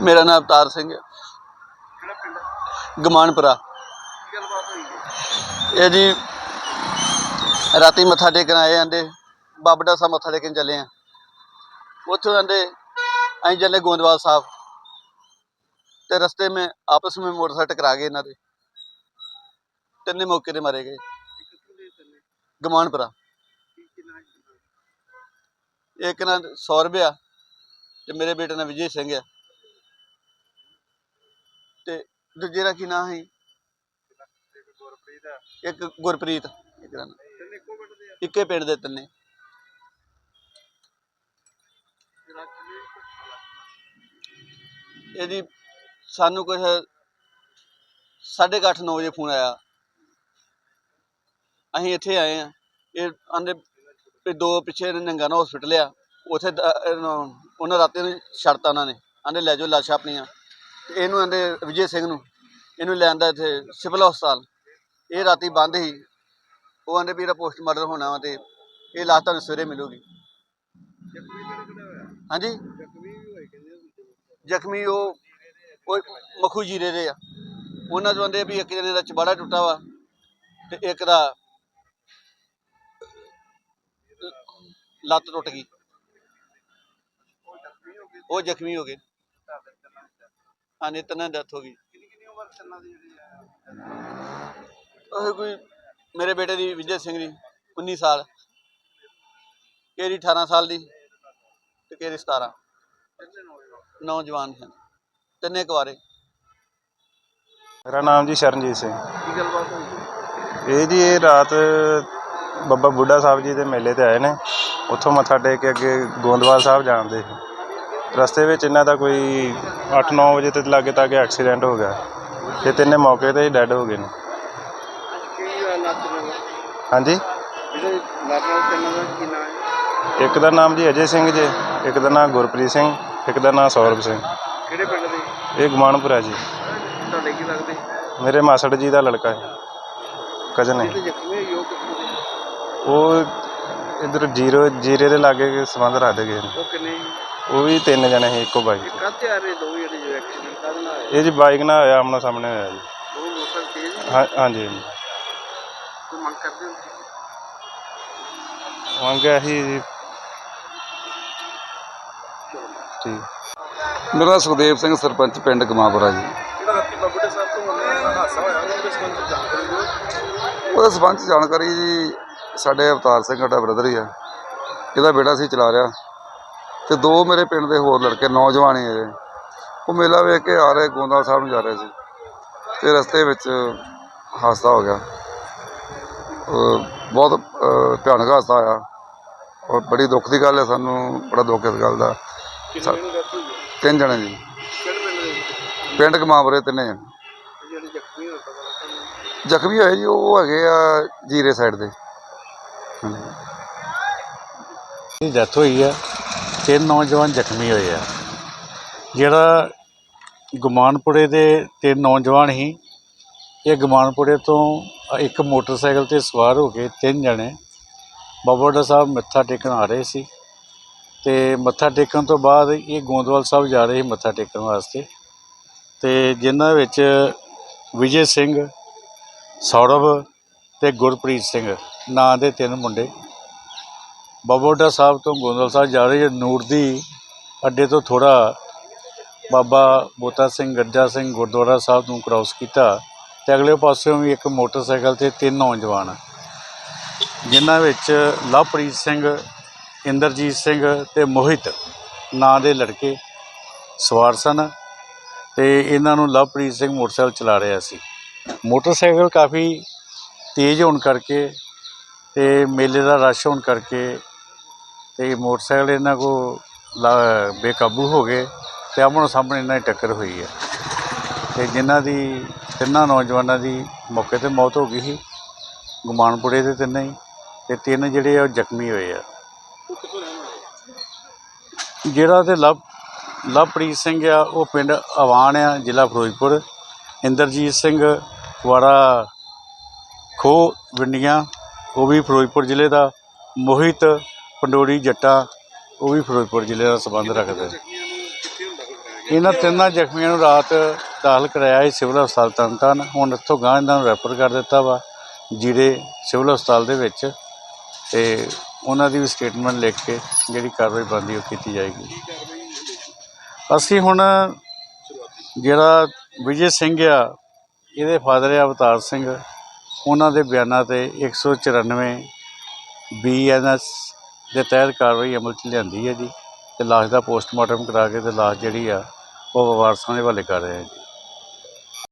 ਮੇਰਾ ਨਾਮ ਅਵਤਾਰ ਸਿੰਘ ਹੈ। ਗਮਾਨਪੁਰਾ। ਇਹ ਜੀ ਰਾਤੀ ਮੱਥਾ ਟੇਕਣ ਆਏ ਆਂਦੇ ਬਾਬਾ ਡਾਸਾ ਮੱਥਾ ਟੇਕਣ ਚੱਲੇ ਆ। ਉੱਥੋਂ ਆਂਦੇ ਅਸੀਂ ਚੱਲੇ ਗੋਂਦਵਾਲ ਸਾਹਿਬ। ਤੇ ਰਸਤੇ ਮੇਂ ਆਪਸ ਮੇਂ ਮੋਟਰਸਾਈਕਲ ਟਕਰਾ ਗਏ ਇਹਨਾਂ ਦੇ। ਤਿੰਨੇ ਮੌਕੇ ਤੇ ਮਾਰੇ ਗਏ। ਗਮਾਨਪੁਰਾ। ਇੱਕ ਨਾਲ 100 ਰੁਪਿਆ ਤੇ ਮੇਰੇ ਬੇਟੇ ਦਾ ਵਿਜੇ ਸਿੰਘ ਹੈ। ਤੇ ਦੂਜੇ ਦਾ ਕੀ ਨਾਂ ਸੀ? ਇੱਕ ਗੁਰਪ੍ਰੀਤ। ਇੱਕ ਦਾ ਨਾਂ। ਇੱਕੇ ਪਿੰਡ ਦੇ ਤਿੰਨੇ। ਇਹਦੀ ਸਾਨੂੰ ਕੁਝ ਸਾਢੇ ਕੁ ਅੱਠ 9 ਵਜੇ ਫੋਨ ਆਇਆ। ਅਸੀਂ ਇੱਥੇ ਆਏ ਆ ਇਹ ਆਂਦੇ ਦੋ ਪਿੱਛੇ ਨੰਗਾ ਨਾ ਹਸਪੀਟਲ ਆ ਉੱਥੇ ਉਹਨਾਂ ਰਾਤੇ ਨੂੰ ਛੱਡਤਾ ਉਹਨਾਂ ਨੇ। ਆਂਦੇ ਲੈ ਜਾਓ ਲਾਸ਼ਾਂ ਆਪਣੀਆਂ। ਤੇ ਇਹਨੂੰ ਆਂਦੇ ਵਿਜੇ ਸਿੰਘ ਨੂੰ। ਇਹਨੂੰ ਲੈਂਦਾ ਇੱਥੇ ਸਿਵਲ ਹਸਪਤਾਲ। ਇਹ ਰਾਤੀ ਬੰਦ ਹੀ ਉਹ ਆਂਦੇ ਵੀ ਇਹਦਾ ਪੋਸਟਮਾਰਟਮ ਹੋਣਾ ਵਾ ਤੇ ਇਹ ਲਾਸ਼ ਤੁਹਾਨੂੰ ਸਵੇਰੇ ਮਿਲੂਗੀ। ਹਾਂਜੀ? ਜ਼ਖਮੀ ਉਹ ਉਹ ਮਖੂ ਜੀਰੇ ਦੇ ਆ। ਉਹਨਾਂ ਚੋਂ ਆਂਦੇ ਵੀ ਇੱਕ ਜਣੇ ਦਾ ਚਬਾੜਾ ਟੁੱਟਾ ਵਾ ਤੇ ਇੱਕ ਦਾ ਲੱਤ ਟੁੱਟ ਗਈ। ਉਹ ਜ਼ਖਮੀ ਹੋ ਗਏ। ਹਾਂਜੀ ਤਿੰਨਾਂ ਡੈਥ ਹੋ ਗਈ। ਉਹ ਕੋਈ ਮੇਰੇ ਬੇਟੇ ਦੀ ਵਿਜੇ ਸਿੰਘ ਦੀ 19 ਸਾਲ। ਕਿਹੜੀ 18 ਸਾਲ ਦੀ ਤੇ ਕਿਹੜੀ 17 ਤਿੰਨੇ ਨੌਜਵਾਨ ਹਨ ਤਿੰਨੇ ਕੁਆਰੇ ਮੇਰਾ ਨਾਮ ਜੀ ਸ਼ਰਨਜੀਤ ਸਿੰਘ। ਕੀ ਗੱਲਬਾਤ ਹੋਈ? ਇਹ ਜੀ ਇਹ ਰਾਤ ਬੱਬਾ ਬੁੱਢਾ ਸਾਹਿਬ ਜੀ ਦੇ ਮੇਲੇ ਤੇ ਆਏ ਨੇ। ਉੱਥੋਂ ਮੱਥਾ ਟੇਕ ਕੇ ਅੱਗੇ ਗੋਂਦਵਾਲ ਸਾਹਿਬ ਜਾਣਦੇ ਸੀ ਰਸਤੇ ਵਿੱਚ ਇਹਨਾਂ ਦਾ ਕੋਈ 8-9 ਵਜੇ ਤੇ ਲਾਗੇ ਤੱਕ ਐਕਸੀਡੈਂਟ ਹੋ ਗਿਆ ਤੇ ਤਿੰਨੇ ਮੌਕੇ ਤੇ ਹੀ ਡੈੱਡ ਹੋ ਗਏ ਨੇ। ਹਾਂਜੀ? ਇੱਕ ਦਾ ਨਾਮ ਜੀ ਅਜੇ ਸਿੰਘ ਜੀ, ਇੱਕ ਦਾ ਨਾਮ ਗੁਰਪ੍ਰੀਤ ਸਿੰਘ, ਇੱਕ ਦਾ ਨਾਮ ਸੌਰਭ ਸਿੰਘ। ਕਿਹੜੇ ਪਿੰਡ ਦੇ ਇਹ ਗਮਾਨਪੁਰਾ ਜੀ। ਤੁਹਾਡੇ ਕੀ ਲੱਗਦੇ ਮੇਰੇ ਮਾਸੜ ਜੀ ਦਾ ਲੜਕਾ ਹੈ ਕਜ਼ਨ ਹੈ। ਉਹ ਇਧਰ ਜੀਰੋ, ਜੀਰੇ ਦੇ ਲਾਗੇ ਸੰਬੰਧ ਰੱਖਦੇ ਗਏ ਨੇ। ਉਹ ਕਿੰਨੇ ਉਹ ਵੀ ਤਿੰਨ ਜਣੇ ਸੀ ਇੱਕੋ ਬਾਈਕ ਇਹ ਤੇ। ਕਾਹਤੇ ਆ ਰਹੇ ਦੋ ਜਿਹੜੇ ਜੋ ਐਕਸੀਡੈਂਟ ਕਾਹਦੇ ਨਾਲ ਹੋਇਆ ਇਹ ਜੀ ਬਾਈਕ ਨਾਲ ਹੋਇਆ ਆਮਣਾ ਸਾਹਮਣੇ ਹੋਇਆ ਜੀ। ਤੇਜ਼ ਸੀ? ਹਾਂ ਹਾਂਜੀ ਹਾਂਜੀ। ਕੋਈ ਮੰਗ ਕਰਦੇ ਹੋ ਮੰਗ ਇਹੀ ਜੀ। ਠੀਕ। ਮੇਰਾ ਸੁਖਦੇਵ ਸਿੰਘ ਸਰਪੰਚ ਪਿੰਡ ਗਮਾਪੁਰਾ ਜੀ। ਜਿਹੜਾ ਰਾਤੀ ਬੱਬੜੇ ਸਾਹਿਬ ਤੋਂ ਹੋਣਾ ਹਾਦਸਾ ਹੋਇਆ ਉਹਦੇ ਸੰਬੰਧ ਜਾਣਕਾਰੀ ਦਿਓ। ਉਹਦੇ ਸਬੰਧ 'ਚ ਜਾਣਕਾਰੀ ਜੀ ਸਾਡੇ ਅਵਤਾਰ ਸਿੰਘ ਸਾਡਾ ਬ੍ਰਦਰ ਹੀ ਆ। ਇਹਦਾ ਬੇਟਾ ਸੀ ਚਲਾ ਰਿਹਾ। ਤੇ ਦੋ ਮੇਰੇ ਪਿੰਡ ਦੇ ਹੋਰ ਲੜਕੇ ਨੌਜਵਾਨ ਹੀ ਇਹ ਉਹ ਮੇਲਾ ਵੇਖ ਕੇ ਆ ਰਹੇ ਗੋਂਦਵਾਲ ਸਾਹਿਬ ਨੂੰ ਜਾ ਰਹੇ ਸੀ। ਤੇ ਰਸਤੇ ਵਿੱਚ ਹਾਦਸਾ ਹੋ ਗਿਆ। ਬਹੁਤ ਭਿਆਨਕ ਹਾਦਸਾ ਹੋਇਆ। ਔਰ ਬੜੀ ਦੁੱਖ ਦੀ ਗੱਲ ਹੈ ਸਾਨੂੰ ਬੜਾ ਦੁੱਖ ਇਸ ਗੱਲ ਦਾ? ਤਿੰਨ ਜਣੇ ਜੀ। ਪਿੰਡ ਗਮਾਪੁਰੇ ਤਿੰਨੇ ਜਣੇ। ਜ਼ਖਮੀ ਹੋਏ ਜੀ ਉਹ ਹੈਗੇ ਆ ਜੀਰੇ ਸਾਈਡ ਦੇ। ਦੀ ਡੈਥ ਹੋਈ ਹੈ ਤਿੰਨ ਨੌਜਵਾਨ ਜ਼ਖਮੀ ਹੋਏ ਆ। ਜਿਹੜਾ ਗੁਮਾਨਪੁਰੇ ਦੇ ਤਿੰਨ ਨੌਜਵਾਨ ਹੀ ਇਹ ਗੁਮਾਨਪੁਰੇ ਤੋਂ ਇੱਕ ਮੋਟਰਸਾਈਕਲ ਤੇ ਸਵਾਰ ਹੋ ਕੇ ਤਿੰਨ ਜਣੇ ਬਾਬੋੜਾ ਸਾਹਿਬ ਮੱਥਾ ਟੇਕਣ ਆ ਰਹੇ ਸੀ ਤੇ ਮੱਥਾ ਟੇਕਣ ਤੋਂ ਬਾਅਦ ਇਹ ਗੋਂਦਵਾਲ ਸਾਹਿਬ ਜਾ ਰਹੇ ਸੀ ਮੱਥਾ ਟੇਕਣ ਵਾਸਤੇ ਤੇ ਜਿਨ੍ਹਾਂ ਵਿੱਚ ਵਿਜੇ ਸਿੰਘ, ਸੌਰਵ ਤੇ ਗੁਰਪ੍ਰੀਤ ਸਿੰਘ, ਨਾਂ ਦੇ ਤਿੰਨ ਮੁੰਡੇ ਬਾਬੋਡਾ ਸਾਹਿਬ ਤੋਂ ਗੋਂਦਵਾਲ ਸਾਹਿਬ ਜਾ ਰਹੇ ਨੂਰਦੀ ਅੱਡੇ ਤੋਂ ਥੋੜਾ ਬਾਬਾ ਬੋਤਾ ਸਿੰਘ ਗੱਜਾ ਸਿੰਘ ਗੁਰਦੁਆਰਾ ਸਾਹਿਬ ਨੂੰ ਕ੍ਰਾਸ ਕੀਤਾ ਤੇ ਅਗਲੇ ਪਾਸਿਓਂ ਵੀ ਇੱਕ ਮੋਟਰਸਾਈਕਲ ਤੇ ਤਿੰਨ ਨੌਜਵਾਨ, ਜਿਨ੍ਹਾਂ ਵਿੱਚ ਲਵਪ੍ਰੀਤ ਸਿੰਘ, ਇੰਦਰਜੀਤ ਸਿੰਘ ਤੇ ਮੋਹਿਤ ਨਾਂ ਦੇ ਲੜਕੇ ਸਵਾਰ ਸਨ ਤੇ ਇਹਨਾਂ ਨੂੰ ਲਵਪ੍ਰੀਤ ਸਿੰਘ ਮੋਟਰਸਾਈਕਲ ਚਲਾ ਰਿਹਾ ਸੀ। ਮੋਟਰਸਾਈਕਲ ਕਾਫੀ ਤੇਜ਼ ਹੋਣ ਕਰਕੇ ਤੇ ਮੇਲੇ ਦਾ ਰਸ਼ ਹੋਣ ਕਰਕੇ ਤੇ ਮੋਟਰਸਾਈਕਲ ਇਹਨਾਂ ਕੋ ਲਾ- ਬੇਕਾਬੂ ਹੋ ਗਏ ਤੇ ਆਮਣੋ ਸਾਹਮਣੇ ਇਹਨਾਂ ਦੀ ਟੱਕਰ ਹੋਈ ਹੈ। ਤੇ ਜਿਨ੍ਹਾਂ ਦੀ ਤਿੰਨਾਂ ਨੌਜਵਾਨਾਂ ਦੀ ਮੌਕੇ ਤੇ ਮੌਤ ਹੋ ਗਈ ਸੀ, ਗੁਮਾਨਪੁਰੇ ਦੇ ਤਿੰਨੇ ਹੀ, ਤੇ ਤਿੰਨ ਜਿਹੜੇ ਆ ਉਹ ਜ਼ਖਮੀ ਹੋਏ ਆ। ਜਿਹੜਾ ਤੇ ਲਵ, ਲਵਪ੍ਰੀਤ ਸਿੰਘ ਆ, ਉਹ ਪਿੰਡ ਅਵਾਨ ਆ, ਜ਼ਿਲ੍ਹਾ ਫਿਰੋਜ਼ਪੁਰ। ਇੰਦਰਜੀਤ ਸਿੰਘ ਵਾੜਾ ਖੋ ਵਿੰਡੀਆਂ, ਉਹ ਵੀ ਫਿਰੋਜ਼ਪੁਰ ਜ਼ਿਲ੍ਹੇ ਦਾ। ਮੋਹਿਤ ਪੰਡੋਰੀ, ਜੱਟਾ, ਉਹ ਵੀ ਫਿਰੋਜ਼ਪੁਰ ਜ਼ਿਲ੍ਹੇ ਦਾ ਸੰਬੰਧ ਰੱਖਦੇ ਹੈ। ਇਹਨਾਂ ਤਿੰਨਾਂ ਜ਼ਖਮੀਆਂ ਨੂੰ ਰਾਤ ਦਾਖਲ ਕਰਾਇਆ ਸੀ ਸਿਵਲ ਹਸਪਤਾਲ ਤਰਨਤਾਰਨ। ਹੁਣ ਇੱਥੋਂ ਗਾਂ ਇਹਨਾਂ ਨੂੰ ਰੈਫਰ ਕਰ ਦਿੱਤਾ ਵਾ, ਜੀਰੇ ਸਿਵਲ ਹਸਪਤਾਲ ਦੇ ਵਿੱਚ। ਤੇ ਉਹਨਾਂ ਦੀ ਵੀ ਸਟੇਟਮੈਂਟ ਲਿਖ ਕੇ ਜਿਹੜੀ ਕਾਰਵਾਈ ਬਣਦੀ ਉਹ ਕੀਤੀ ਜਾਏਗੀ। ਅਸੀਂ ਹੁਣ ਜਿਹੜਾ ਵਿਜੇ ਸਿੰਘ ਆ, ਇਹਦੇ ਫਾਦਰ ਆ ਅਵਤਾਰ ਸਿੰਘ, ਉਹਨਾਂ ਦੇ ਬਿਆਨਾਂ ਤੇ 194 ਬੀਐਨਐਸ ਦੇ ਤਹਿਤ ਕਾਰਵਾਈ ਅਮਲ 'ਚ ਲਿਆਂਦੀ ਹੈ ਜੀ ਅਤੇ ਲਾਸ਼ ਦਾ ਪੋਸਟਮਾਰਟਮ ਕਰਾ ਕੇ ਅਤੇ ਲਾਸ਼ ਜਿਹੜੀ ਆ ਉਹ ਵਾਰਸਾਂ ਦੇ ਹਵਾਲੇ ਕਰ ਰਹੇ ਹਾਂ ਜੀ।